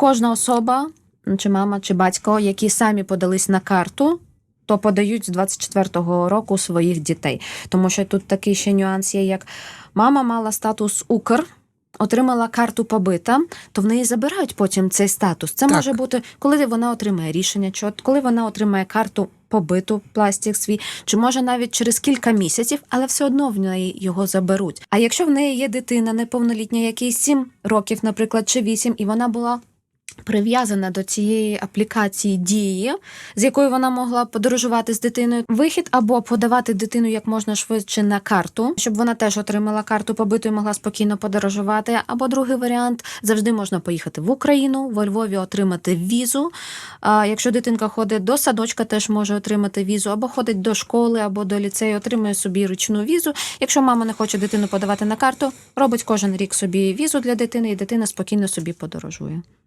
Кожна особа, чи мама, чи батько, які самі подались на карту, то подають з 24-го року своїх дітей. Тому що тут такий ще нюанс є, як мама мала статус Укр. Отримала карту побита, то в неї забирають потім цей статус. Це Так. може бути, коли вона отримає рішення, чи от коли вона отримає карту побиту пластик свій, чи може навіть через кілька місяців, але все одно в неї його заберуть. А якщо в неї є дитина неповнолітня, якій 7 років, наприклад, чи 8, і вона була прив'язана до цієї аплікації дії, з якою вона могла подорожувати з дитиною, вихід або подавати дитину як можна швидше на карту, щоб вона теж отримала карту побиту і могла спокійно подорожувати. Або другий варіант завжди можна поїхати в Україну, во Львові отримати візу. Якщо дитинка ходить до садочка, теж може отримати візу, або ходить до школи, або до ліцею, отримує собі ручну візу. Якщо мама не хоче дитину подавати на карту, робить кожен рік собі візу для дитини, і дитина спокійно собі подорожує.